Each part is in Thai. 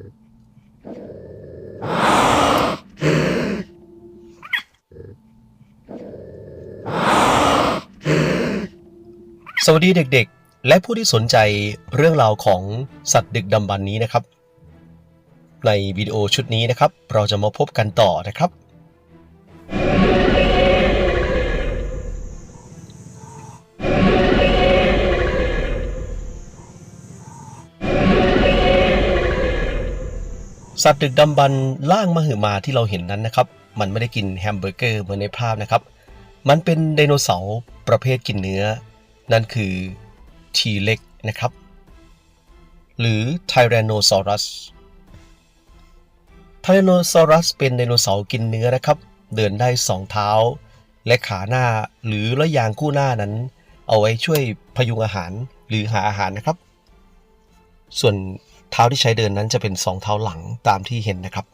สวัสดีเด็กๆ และผู้ที่สนใจเรื่องราวของสัตว์ดึกดำบรรนี้นะครับ ในวิดีโอชุดนี้นะครับ เราจะมาพบกันต่อนะครับ สัตว์ดึกดำบรรล่างมหึมาที่เราเห็นนั้นนะครับ มันไม่ได้กินแฮมเบอร์เกอร์เหมือนในภาพนะครับ มันเป็นไดโนเสาร์ประเภทกินเนื้อ นั่นคือทีเล็กนะครับ หรือ Tyrannosaurus Tyrannosaurus เป็นไดโนเสาร์กินเนื้อนะครับ เดินได้สองเท้า และขาหน้าหรือระยางคู่หน้านั้น เอาไว้ช่วยพยุงอาหารหรือหาอาหารนะครับ ส่วน เท้าที่ใช้เดินนั้นจะเป็นสองเท้าหลังตามที่เห็นนะครับ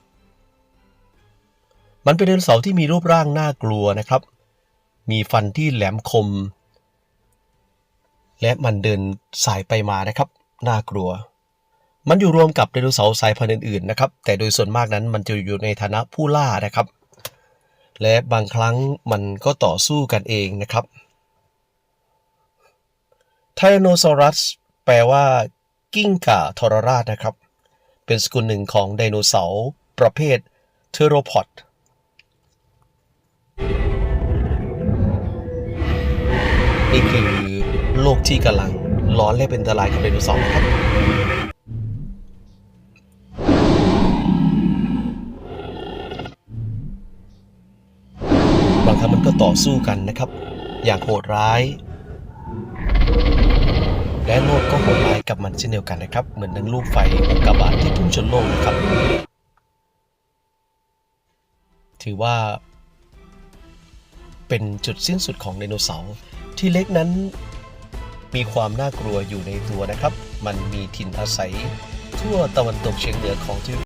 มันเป็นไดโนเสาร์ที่มีรูปร่างน่ากลัวนะครับ มีฟันที่แหลมคม และมันเดินสายไปมานะครับ น่ากลัว มันอยู่รวมกับไดโนเสาร์สายพันธุ์อื่นๆนะครับ แต่โดยส่วนมากนั้นมันจะอยู่ในฐานะผู้ล่านะครับ และบางครั้งมันก็ต่อสู้กันเองนะครับไทโนซอรัสแปลว่า กิ้งก่าทรราชนะครับ เป็นสกุลหนึ่งของไดโนเสาร์ประเภทเทโรพอดนี่คือโลกที่กำลังร้อนและเป็นอันตรายกับไดโนเสาร์นะครับบางครั้งมันก็ต่อสู้กันนะครับ อย่างโหดร้าย และโลกก็โหดร้าย กับมันเช่นเดียวกันนะครับ เหมือนดังลูกไฟอุกกาบาตที่พุ่งชนโลกนะครับ ถือว่าเป็นจุดสิ้นสุดของไดโนเสาร์ที่เล็กนั้นมีความน่ากลัวอยู่ในตัวนะครับ มันมีถิ่นอาศัยทั่วตะวันตกเฉียงเหนือของทวีป